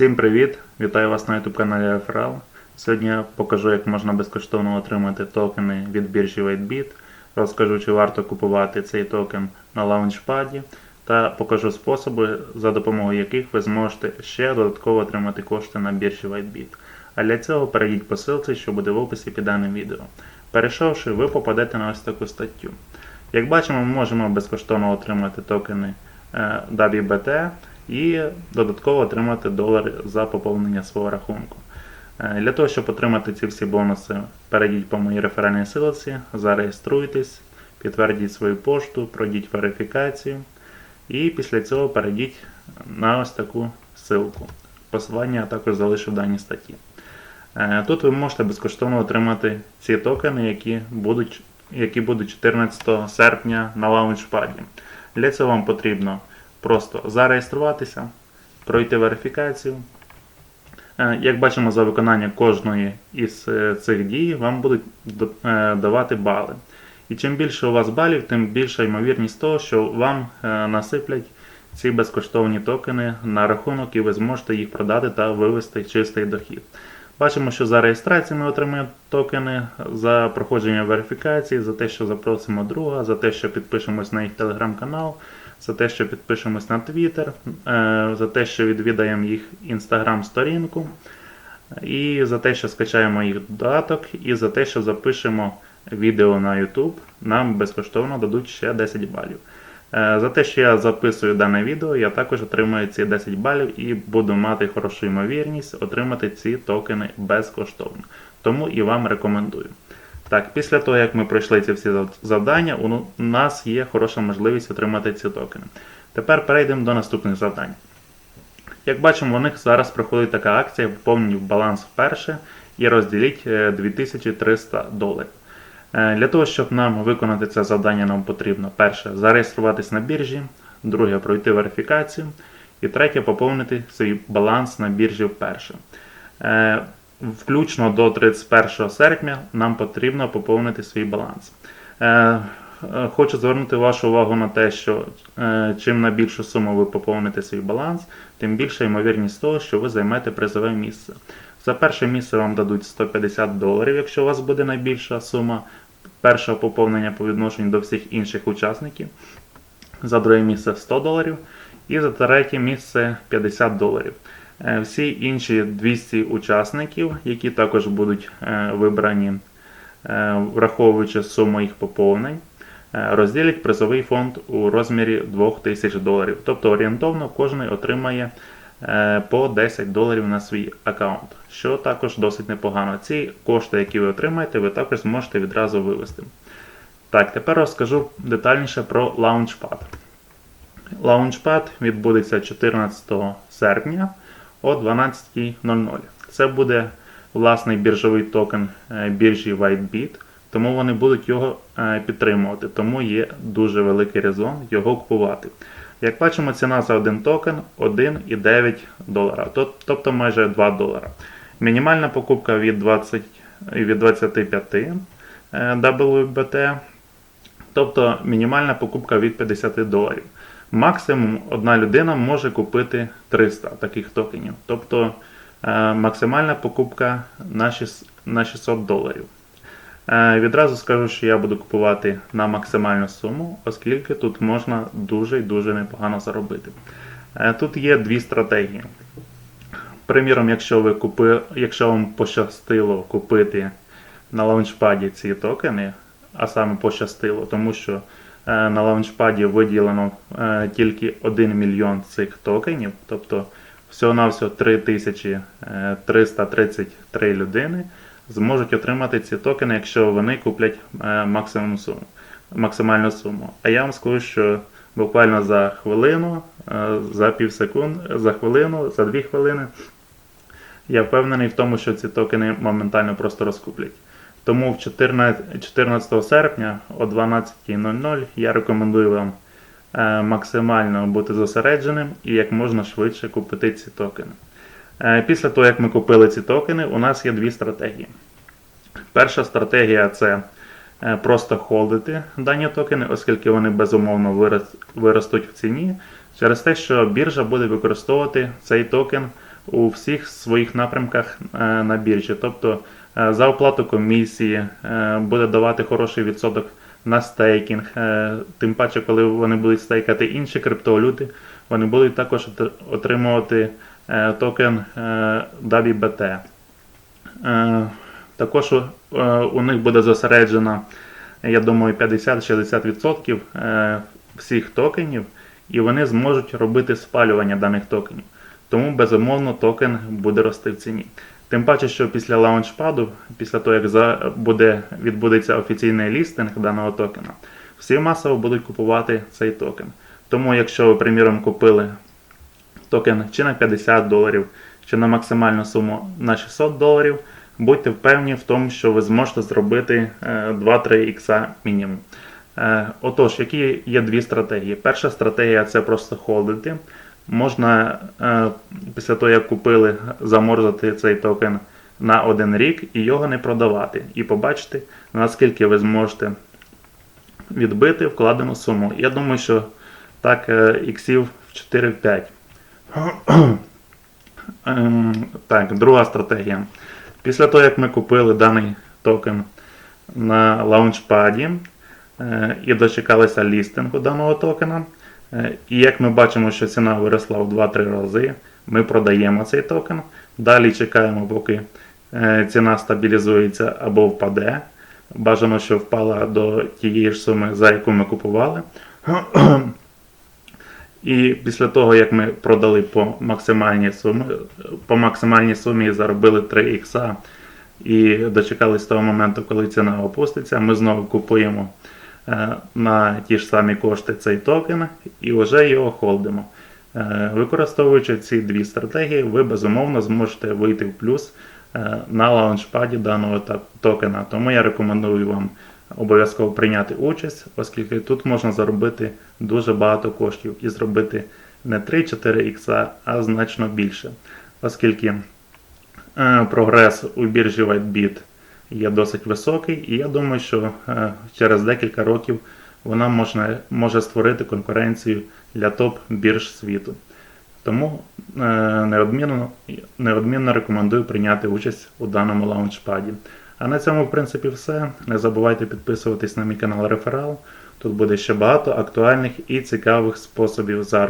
Всім привіт! Вітаю вас на YouTube каналі FRL. Сьогодні я покажу, як можна безкоштовно отримати токени від біржі WhiteBit. Розкажу, чи варто купувати цей токен на лаунчпаді, та покажу способи, за допомогою яких ви зможете ще додатково отримати кошти на біржі WhiteBit. А для цього перейдіть по ссылці, що буде в описі під даним відео. Перейшовши, ви попадете на ось таку статтю. Як бачимо, ми можемо безкоштовно отримати токени е, WBT і додатково отримати долар за поповнення свого рахунку. Е, Для того, щоб отримати ці всі бонуси, перейдіть по моїй реферальній силці, зареєструйтесь, підтвердіть свою пошту, пройдіть верифікацію і після цього перейдіть на ось таку ссылку. Посилання я також залишу в даній статті. Е, Тут ви можете безкоштовно отримати ці токени, які будуть, які будуть 14 серпня на лаунчпаді. Для цього вам потрібно просто зареєструватися, пройти верифікацію. Е, Як бачимо, за виконання кожної із е, цих дій вам будуть е, давати бали. І чим більше у вас балів, тим більша ймовірність того, що вам насиплять ці безкоштовні токени на рахунок, і ви зможете їх продати та вивести чистий дохід. Бачимо, що за реєстрацію ми отримуємо токени за проходження верифікації, за те, що запросимо друга, за те, що підпишемось на їх телеграм-канал, за те, що підпишемось на Twitter, е, за те, що відвідаємо їх інстаграм-сторінку, і за те, що скачаємо їх додаток, і за те, що запишемо відео на YouTube, нам безкоштовно дадуть ще 10 балів. Е, За те, що я записую дане відео, я також отримаю ці 10 балів і буду мати хорошу ймовірність отримати ці токени безкоштовно. Тому і вам рекомендую. Так, після того, як ми пройшли ці всі завдання, у нас є хороша можливість отримати ці токени. Тепер перейдемо до наступних завдань. Як бачимо, у них зараз проходить така акція поповніть баланс вперше і розділіть е, 2300 доларів. Е, Для того, щоб нам виконати це завдання, нам потрібно перше зареєструватись на біржі, друге пройти верифікацію, і третє поповнити свій баланс на біржі вперше. Включно до 31 серпня нам потрібно поповнити свій баланс. Е, е, Хочу звернути вашу увагу на те, що е, чим на більшу суму ви поповните свій баланс, тим більша ймовірність того, що ви займете призове місце. За перше місце вам дадуть 150 доларів, якщо у вас буде найбільша сума першого поповнення по відношенню до всіх інших учасників. За друге місце 100 доларів. І за третє місце 50 доларів. Е, Всі інші 200 учасників, які також будуть е, вибрані, е, враховуючи суму їх поповнень, розділять призовий фонд у розмірі 2000 доларів. Тобто орієнтовно кожен отримає по 10 доларів на свій аккаунт, що також досить непогано. Ці кошти, які ви отримаєте, ви також зможете відразу вивести. Так, тепер розкажу детальніше про Launchpad. Launchpad відбудеться 14 серпня о 12.00. Це буде власний біржовий токен е, біржі WhiteBit, тому вони будуть його е, підтримувати, тому є дуже великий резон його купувати. Як бачимо, ціна за один токен 1,9 долара, тобто майже 2 долара. Мінімальна покупка від 20 від 25 е, WBT, тобто мінімальна покупка від 50 доларів. Максимум одна людина може купити 300 таких токенів. Тобто е, максимальна покупка на шіс- на 600 доларів. Е, Відразу скажу, що я буду купувати на максимальну суму, оскільки тут можна дуже і дуже непогано заробити. Е, Тут є дві стратегії. Приміром, якщо ви купи, якщо вам пощастило купити на лаунчпаді ці токени, а саме пощастило, тому що на лаунчпаді виділено е, тільки 1 мільйон цих токенів, тобто всього-навсього 3333 людини зможуть отримати ці токени, якщо вони куплять е, максимум суму, максимальну суму. А я вам скажу, що буквально за хвилину, е, за пів секунд, за хвилину, за дві хвилини я впевнений в тому, що ці токени моментально просто розкуплять. Тому в 14, 14 серпня о 12.00 я рекомендую вам е, максимально бути зосередженим і як можна швидше купити ці токени. Е, Після того, як ми купили ці токени, у нас є дві стратегії. Перша стратегія це е, просто холдити дані токени, оскільки вони безумовно вирос- виростуть в ціні, через те, що біржа буде використовувати цей токен у всіх своїх напрямках на біржі. Тобто за оплату комісії е, буде давати хороший відсоток на стейкінг. Е, Тим паче, коли вони будуть стейкати інші криптовалюти, вони будуть також отримувати е, токен е, WBT. Е, Також у- е, них буде зосереджено, я думаю, 50-60% е, всіх токенів, і вони зможуть робити спалювання даних токенів. Тому, безумовно, токен буде рости в ціні. Тим паче, що після лаунчпаду, після того, як буде, відбудеться офіційний лістинг даного токена, всі масово будуть купувати цей токен. Тому, якщо ви, приміром, купили токен чи на 50 доларів, чи на максимальну суму на 600 доларів, будьте впевнені в тому, що ви зможете зробити е, 2-3 ікса мінімум. Е, Отож, які є дві стратегії. Перша стратегія це просто холдити. Можна е, після того, як купили, заморозити цей токен на один рік і його не продавати. І побачити, наскільки ви зможете відбити вкладену суму. Я думаю, що так е, іксів в 4-5. Ем, Так, друга стратегія. Після того, як ми купили даний токен на лаунчпаді е, і дочекалися лістингу даного токена, і як ми бачимо, що ціна виросла в 2-3 рази, ми продаємо цей токен. Далі чекаємо, поки е, ціна стабілізується або впаде. Бажано, що впала до тієї ж суми, за яку ми купували. І після того, як ми продали по максимальній сумі, по максимальній сумі заробили 3 ікса і дочекались того моменту, коли ціна опуститься, ми знову купуємо е, на ті ж самі кошти цей токен і вже його холдимо. Е, Використовуючи ці дві стратегії, ви безумовно зможете вийти в плюс е, на лаунчпаді даного токена. Тому я рекомендую вам обов'язково прийняти участь, оскільки тут можна заробити дуже багато коштів і зробити не 3-4 ікса, а значно більше. Оскільки е, прогрес у біржі WhiteBit є досить високий, і я думаю, що е, через декілька років вона можна, може створити конкуренцію для топ-бірж світу. Тому е, неодмінно, неодмінно рекомендую прийняти участь у даному лаунчпаді. А на цьому, в принципі, все. Не забувайте підписуватись на мій канал Реферал. Тут буде ще багато актуальних і цікавих способів заробітку.